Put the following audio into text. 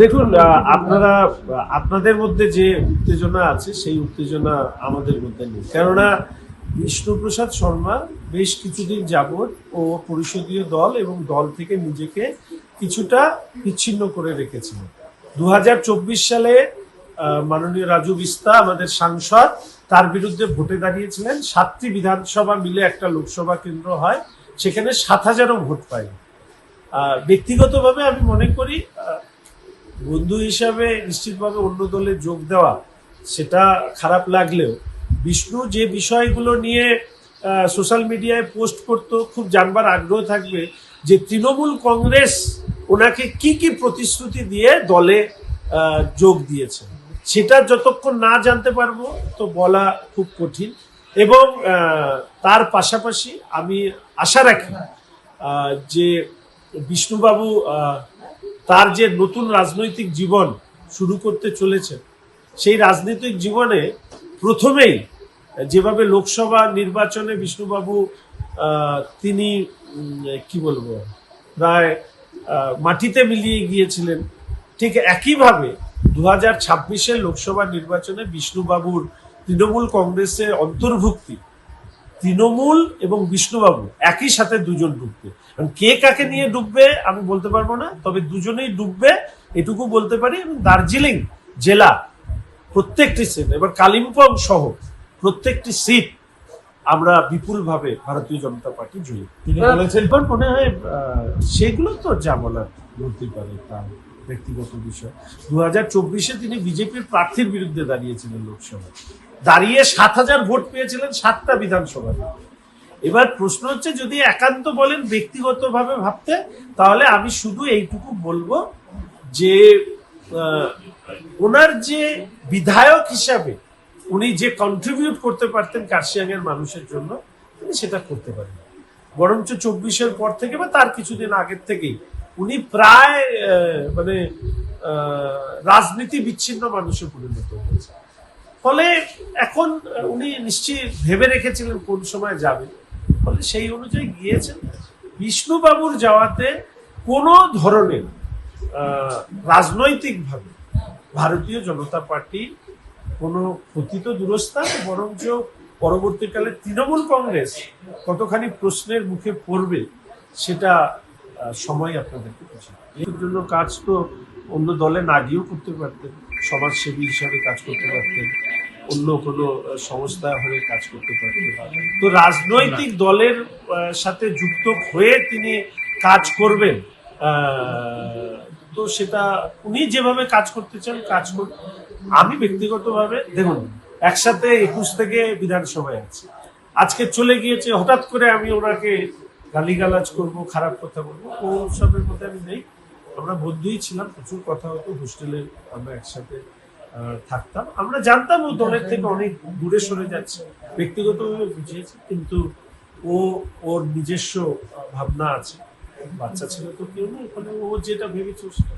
দেখুন আপনারা আপনাদের মধ্যে যে উত্তেজনা আছে, সেই উত্তেজনা আমাদের মধ্যে নেই। কেননা, বিষ্ণুপ্রসাদ শর্মা বেশ কিছুদিন যাবৎ ও পরিষদীয় দল এবং দল থেকে নিজেকে কিছুটা বিচ্ছিন্ন করে রেখেছিলেন। দু সালে মাননীয় রাজু বিস্তা, আমাদের সাংসদ, তার বিরুদ্ধে ভোটে দাঁড়িয়েছিলেন। সাতটি বিধানসভা মিলে একটা লোকসভা কেন্দ্র হয়, সেখানে সাত হাজারও ভোট পায় ব্যক্তিগতভাবে আমি মনে করি বন্ধু হিসাবে নিশ্চিতভাবে অন্য দলে যোগ দেওয়া, সেটা খারাপ লাগলেও বিষ্ণু যে বিষয়গুলো নিয়ে সোশ্যাল মিডিয়ায় পোস্ট করতো, খুব জানবার আগ্রহ থাকবে যে তৃণমূল কংগ্রেস ওনাকে কি কি প্রতিশ্রুতি দিয়ে দলে যোগ দিয়েছে। সেটা যতক্ষণ না জানতে পারব, তো বলা খুব কঠিন এবং তার পাশাপাশি আমি আশা রাখি যে বিষ্ণুবাবু তার যে নতুন রাজনৈতিক জীবন শুরু করতে চলেছে, সেই রাজনৈতিক জীবনে প্রথমেই যেভাবে লোকসভা নির্বাচনে বিষ্ণুবাবু তিনি কি বলব, প্রায় মাটিতে মিলিয়ে গিয়েছিলেন, ঠিক একইভাবে দু হাজার লোকসভা নির্বাচনে বিষ্ণুবাবুর তৃণমূল কংগ্রেসে অন্তর্ভুক্তি তৃণমূল এবং বিষ্ণুবাবু একই সাথে দুজন ডুববে। কে কাকে নিয়ে ডুববে আমি বলতে পারব না তবে দুজনেই ডুববে এটুকু বলতে পারি। এবং দার্জিলিং জেলা প্রত্যেকটি সিট এবার কালিম্পং সহ প্রত্যেকটি সিট আমরা বিপুলভাবে ভারতীয় জনতা পার্টি জয়ী। তিনি বলেছেন মনে হয় আহ, সেগুলো তো যা বলার বলতে পারে তার ব্যক্তিগত বিষয়। দু হাজার চব্বিশে তিনি বিজেপির প্রার্থীর বিরুদ্ধে দাঁড়িয়েছিলেন লোকসভায়। দাঁড়িয়ে সাত হাজার ভোট পেয়েছিলেন সাতটা বিধানসভা এবার প্রশ্ন হচ্ছে, যদি একান্ত বলেন ব্যক্তিগতভাবে ভাবতে, তাহলে আমি শুধু এইটুকু বলব যে ওনার যে বিধায়ক হিসাবে উনি যে কন্ট্রিবিউট করতে পারতেন কার্শিয়াং এর মানুষের জন্য, তিনি সেটা করতে পারেন বরঞ্চ চব্বিশের পর থেকে বা তার কিছুদিন আগের থেকেই উনি প্রায় মানে রাজনীতি বিচ্ছিন্ন মানুষে পরিণত হয়েছে ফলে এখন উনি নিশ্চয়ই ভেবে রেখেছিলেন কোন সময় যাবে। ফলে সেই অনুযায়ী গিয়েছেন। বিষ্ণুবাবুর যাওয়াতে কোনো ধরনের রাজনৈতিকভাবে ভারতীয় জনতা পার্টি কোনো ক্ষতি তো দূরস্থান বরঞ্চ পরবর্তীকালে তৃণমূল কংগ্রেস কতখানি প্রশ্নের মুখে পড়বে সেটা সময় আপনাদেরকে এর জন্য কাজ তো অন্য দলে না গিয়েও করতে পারতেন, সমাজসেবী হিসাবে কাজ করতে পারতেন, অন্য কোনো সংস্থা হয়ে কাজ করতে পারতেন। তো রাজনৈতিক দলের সাথে যুক্ত হয়ে তিনি কাজ করবেন তো সেটা উনি যেভাবে কাজ করতে চান, কাজ করুন আমি ব্যক্তিগতভাবে, দেখুন, একসাথে একুশ থেকে বিধানসভায় আছি। আজকে চলে গিয়েছে, হঠাৎ করে আমি ওনাকে গালিগালাজ করব, খারাপ কথা বলব ও সবের মধ্যে আমি নেই। আমরা বন্ধুই ছিলাম, প্রচুর কথা হতো, হোস্টেলে আমরা একসাথে থাকতাম। আমরা জানতাম ও দলের থেকে অনেক দূরে সরে যাচ্ছে। ব্যক্তিগতভাবে বুঝিয়েছি, কিন্তু ও, ওর নিজস্ব ভাবনা আছে। বাচ্চা ছেলে তো কেউ নেই ওখানে ও যেটা ভেবেছে সেটা।